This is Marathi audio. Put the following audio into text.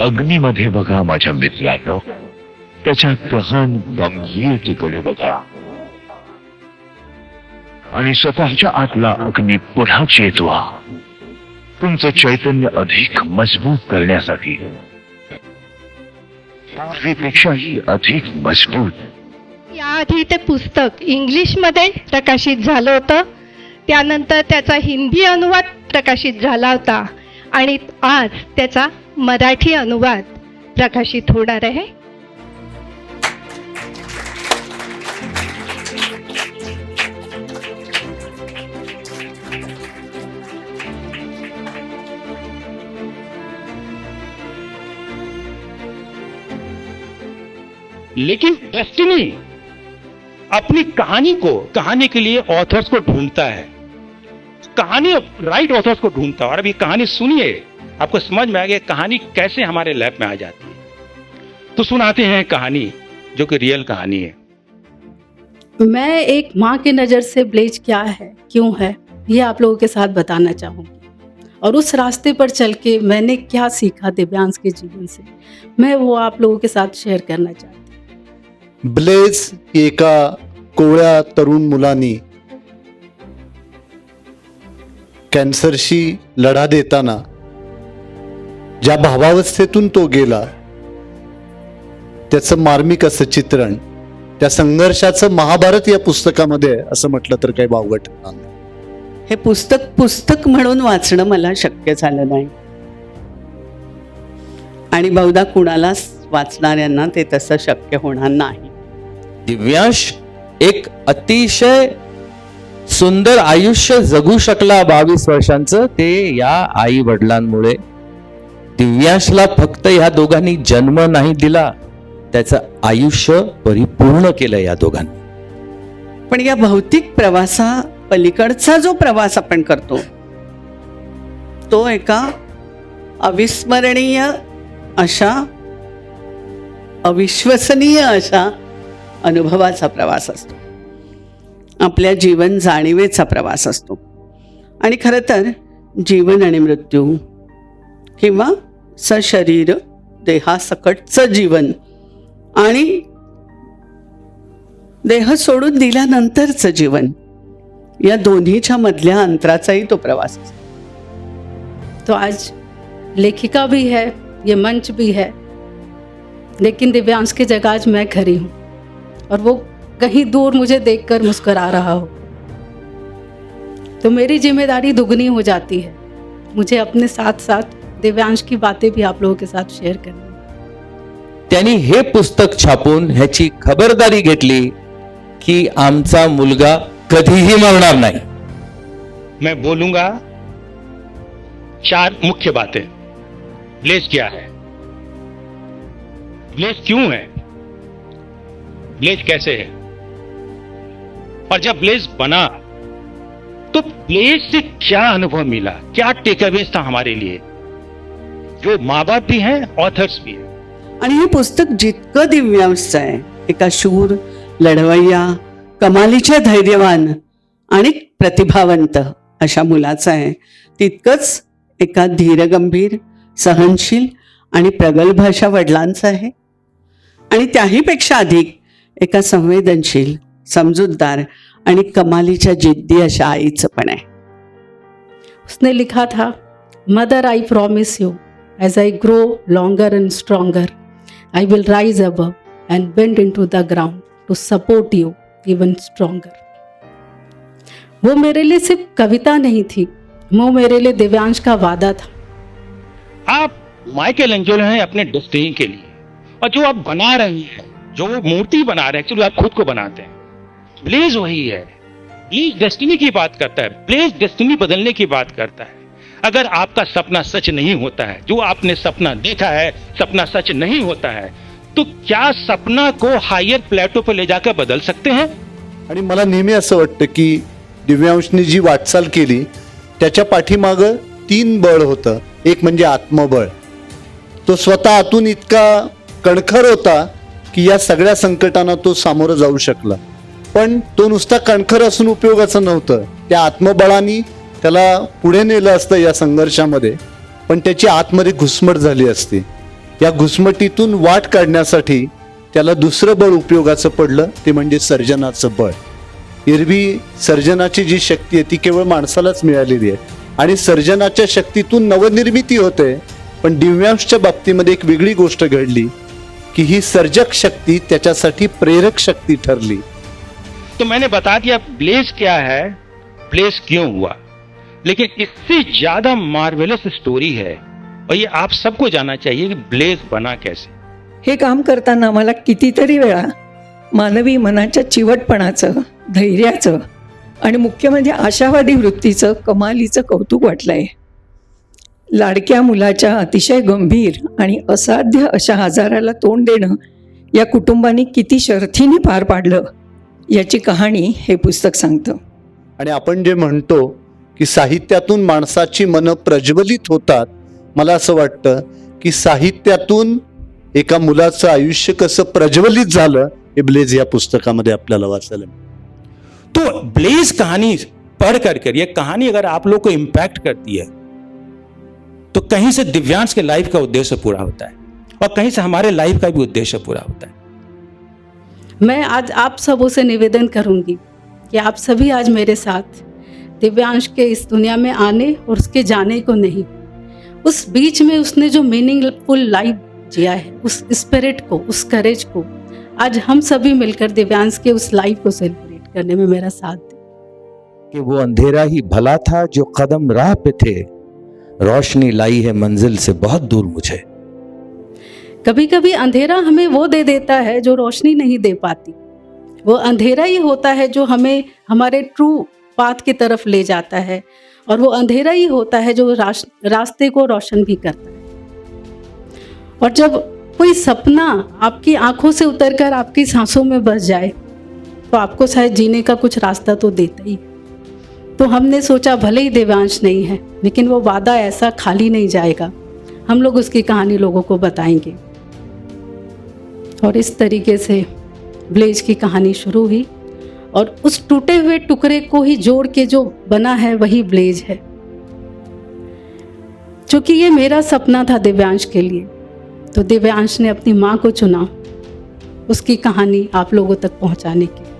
अग्नीमध्ये बघा माझ्या मित्रांनो. त्याच्या गहन गंभीरतेकडे बघा. आणि स्वतःच्या आतला अग्नी पुन्हा चेतवा. तुमचं चैतन्य अधिक मजबूत करण्यासाठी. पूर्वीपेक्षाही अधिक मजबूत. याआधी ते पुस्तक इंग्लिशमध्ये प्रकाशित झालं होतं. त्यानंतर त्याचा हिंदी अनुवाद प्रकाशित झाला होता. आणि आज त्याचा मराठी अनुवाद प्रकाशित होणार आहे. लेकिन डेस्टिनी अपनी कहानी को, कहानी के लिए ऑथर्स को ढूंढता है। कहानी राइट ऑथर्स को ढूंढता है। और अभी कहानी सुनिए। आपको समझ में आ गया कहानी कैसे हमारे लैब में आ जाती है। तो सुनाते हैं कहानी जो कि रियल कहानी है। मैं एक माँ की नज़र से ब्लेज क्या है क्यों है ये आप लोगों के साथ बताना चाहूँगी। और उस रास्ते पर चल के मैंने क्या सीखा दिव्यांश के जीवन से मैं वो आप लोगों के साथ शेयर करना चाहती हूँ। ब्लेज एका कोवळ्या तरुण मुलानी कॅन्सरशी लढा देताना ज्या भावावस्थेतून तो गेला त्याचं मार्मिक असं चित्रण त्या संघर्षाचं महाभारत या पुस्तकामध्ये असं म्हटलं तर काही वावगं ठरणार नाही. हे पुस्तक पुस्तक म्हणून वाचणं मला शक्य झालं नाही आणि बहुधा कुणालाच वाचणाऱ्यांना ते तसं शक्य होणार नाही दिव्यांश एक अतिशय सुंदर आयुष्य जगू शकला बावीस वर्षांचं ते या आई वडिलांमुळे दिव्यांशला फक्त ह्या दोघांनी जन्म नाही दिला त्याचं आयुष्य परिपूर्ण केलं या दोघांनी. पण या भौतिक प्रवासा पलीकडचा जो प्रवास आपण करतो तो एका अविस्मरणीय अशा अविश्वसनीय अशा अनुभवाचा प्रवास असतो. आपल्या जीवन जाणीवेचा प्रवास असतो. आणि खरं तर जीवन आणि मृत्यू किंवा स शरीर देहासकटचं जीवन. आणि देह सोडून दिल्यानंतरचं जीवन. या दोन्हीच्या मधल्या अंतराचाही तो प्रवास तो आज लेखिका भी है ये मंच भी है लेकिन दिव्यांश की जगह आज मैं खड़ी हूँ। और वो कहीं दूर मुझे देखकर मुस्कुरा रहा हो। तो मेरी जिम्मेदारी दुगनी हो जाती है। मुझे अपने साथ साथ दिव्यांश की बातें भी आप लोगों के साथ शेयर करनी है। त्यांनी हे पुस्तक छापून ह्याची खबरदारी घेतली की आमचा मुलगा कधीही मरणार नाही. मैं बोलूँगा चार मुख्य बातें. ब्लेज क्या है? ब्लेज क्यों है? ब्लेज कैसे है? और जब ब्लेज बना तो ब्लेज से क्या अनुभव मिला? क्या टेकअवेज था हमारे लिए? जो माँ बाप भी हैं ऑथर्स भी हैं। आणि हे पुस्तक जितकं दिव्यांशचं आहे एका शूर लढवय्या कमालीच्या धैर्यवान आणि प्रतिभावंत अशा मुलाचं आहे. तितकंच एका धीरगंभीर सहनशील आणि प्रगल्भ अशा वडिलांचं आहे. आणि त्याहीपेक्षा अधिक एका संवेदनशील समजूतदार आणि कमालीच्या जिद्दी अशा आईचं पण आहे. उसने लिखा था mother I promise you I grow longer and stronger I will rise up and bend into the ground to support you even stronger वो मेरे लिए सिर्फ़ कविता नहीं थी, वो मेरे लिए दिव्यांश का वादा था। आप माइकल एंजेलो हैं अपने डेस्टिनी के लिए, और जो आप बना रहे हैं, जो मूर्ति बना रहे हैं, एक्चुअली आप खुद को बनाते हैं। ब्लेज वही है। ब्लेज डेस्टिनी की बात करता है। ब्लेज डेस्टिनी बदलने की बात करता है। अगर आपका सपना सच नहीं होता है जो आपने सपना देखा है सपना सच नहीं होता है तो क्या सपना को हायर प्लेटो पर ले जाकर बदल सकते हैं? आणि मला नेहमी असं वाटतं की दिव्यांशनी जी वाटचाल केली त्याच्या पाठीमागं तीन बळ होतं. एक म्हणजे आत्मबळ. तो स्वतः आतून इतका कणखर होता की या सगळ्या संकटांना तो सामोरं जाऊ शकला. पण तो नुसता कणखर असून उपयोगाचं नव्हतं. त्या आत्मबळाने त्याला पुढे नेलं असतं या संघर्षामध्ये पण त्याची आतमध्ये घुसमट झाली असती. या घुसमटीतून वाट काढण्यासाठी त्याला दुसरं बळ उपयोगाचं पडलं ते म्हणजे सर्जनाचं बळ. एरवी सर्जनाची जी शक्ती आहे ती केवळ माणसालाच मिळालेली आहे. आणि सर्जनाच्या शक्तीतून नवनिर्मिती होते पण दिव्यांशच्या बाबतीमध्ये एक वेगळी गोष्ट घडली की ही सर्जक शक्ती त्याच्यासाठी प्रेरक शक्ती ठरली. तो मैंने बता दिया ब्लेस क्या है? ब्लेस क्यों हुआ? लेकिन इससे ज्यादा मार्वेलस स्टोरी है। और ये आप सबको जानना चाहिए कि ब्लेज बना कैसे। हे काम करताना मला कितीतरी वेळा मानवी मनाच्या चिवटपणाचं धैर्याचं आणि मुख्य म्हणजे आशावादी वृत्तीचं कमालीचं कौतुक वाटलंय. लाडक्या मुलाच्या अतिशय गंभीर आणि असाध्य अशा आजाराला तोंड देणं या कुटुंबाने किती शर्थीने पार पाडलं याची कहाणी हे पुस्तक सांगतं. आणि आपण जे म्हणतो की साहित्यातून माणसाची मनं प्रज्वलित होतात मला असं वाटतं की साहित्यातून एका मुलाचं आयुष्य कसं प्रज्वलित झालं हे ब्लेज या पुस्तकामध्ये आपल्याला वाचायला. तो ब्लेज कहानी पढ़ कर कर ये कहानी अगर आप लोग को इम्पैक्ट करती है तो कहीं से दिव्यांश के लाइफ का उद्देश्य पूरा होता है और कहीं से हमारे लाइफ का भी उद्देश्य पूरा होता है मैं आज आप सबों से निवेदन करूंगी कि आप सभी आज मेरे साथ दिव्यांश के इस दुनिया में आने और उसके जाने को नहीं। उस बीच में उसने जो मीनिंगफुल लाइफ जिया है उस स्पिरिट को उस करेज को आज हम सभी मिलकर दिव्यांश के उस लाइफ को सेलिब्रेट करने में मेरा साथ दें। कि वो अंधेरा ही भला था जो कदम राह पे थे। रोशनी लाई है मंजिल से बहुत दूर मुझे। कभी कभी अंधेरा हमें वो दे देता है जो रोशनी नहीं दे पाती। वो अंधेरा ही होता है जो हमें हमारे ट्रू पाथ की तरफ़ ले जाता है और वो अंधेरा ही होता है जो रास, रास्ते को रोशन भी करता है। और जब कोई सपना आपकी आँखों से उतरकर आपकी सांसों में बस जाए तो आपको शायद जीने का कुछ रास्ता तो देता ही। तो हमने सोचा भले ही देवांश नहीं है लेकिन वो वादा ऐसा खाली नहीं जाएगा। हम लोग उसकी कहानी लोगों को बताएँगे। और इस तरीके से ब्लेज की कहानी शुरू हुई। और उस टूटे हुए टुकड़े को ही जोड़ के जो बना है वही ब्लेज है। क्योंकि ये मेरा सपना था दिव्यांश के लिए तो दिव्यांश ने अपनी माँ को चुना, उसकी कहानी आप लोगों तक पहुँचाने की